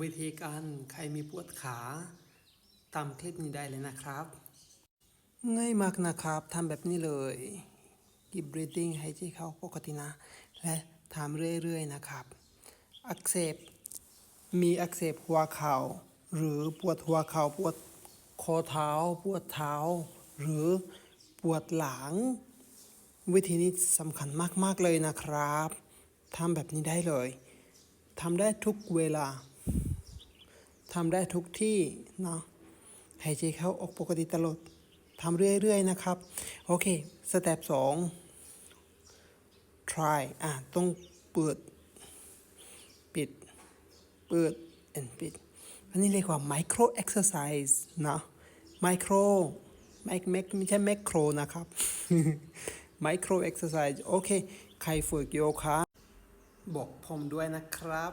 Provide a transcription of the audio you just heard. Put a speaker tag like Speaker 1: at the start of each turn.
Speaker 1: วิธีการใครมีปวดขาตามคลิปนี้ได้เลยนะครับ ง่ายมากนะครับทำแบบนี้เลยกิบ breathing ให้ใจเข้าปกตินะ และทำเรื่อยๆนะครับ อักเสบ มีอักเสบหัวเข่า หรือปวดหัวเข่าปวดคอเท้า ปวดเท้า หรือปวดหลัง วิธีนี้สำคัญมากๆเลยนะครับทำแบบนี้ได้เลยทำได้ทุกเวลา ทำได้ทุกที่เนาะหายใจเข้าออกปกติตลอดทำเรื่อยๆนะครับ โอเค สเต็ปสอง try อะ ต้องเปิด ปิด เปิด and ปิด อันนี้เรียกว่า micro exercise นะ micro ไม่ไม่ไม่ใช่ macro นะครับ micro exercise โอเค ใครฝึกโยคะ บอกผมด้วยนะครับ